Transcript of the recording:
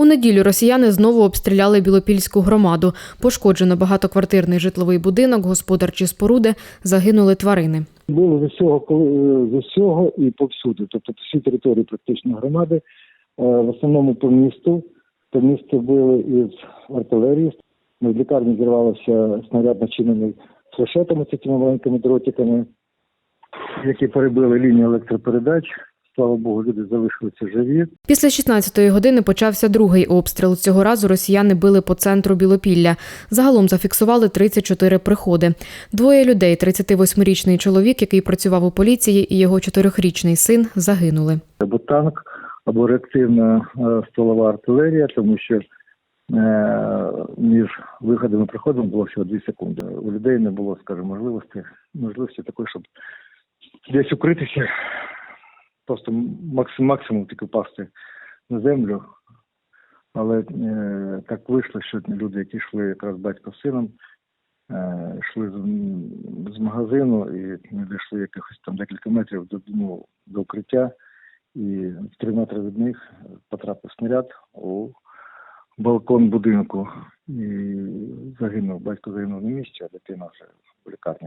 У неділю росіяни знову обстріляли Білопільську громаду. Пошкоджено багатоквартирний житловий будинок, господарчі споруди, загинули тварини. Було з усього, коли- з усього і повсюди. Тобто всі території практично громади, е, в основному по місту. По місту били із артилерії. В лікарні зірвався снаряд начинений флешетами, цими маленькими дротиками, які перебили лінію електропередач. Слава Богу, люди залишилися живі. Після 16-ї години почався другий обстріл. Цього разу росіяни били по центру Білопілля. Загалом зафіксували 34 приходи. Двоє людей, 38-річний чоловік, який працював у поліції, і його 4-річний син загинули. або танк, або реактивна е, стволова артилерія, тому що е, між виходом і приходом було всього 2 секунди. У людей не було, скажімо, можливості, можливості такої, щоб десь укритися, просто максимум, тільки впасти на землю. Але е, так вийшло, що люди, які йшли якраз батько з сином, е, йшли з, з магазину і ми дійшли якихось там декілька метрів до, ну, до укриття і в три метри від них потрапив снаряд у балкон будинку. І загинув, батько загинув на місці, а дитина вже в лікарні.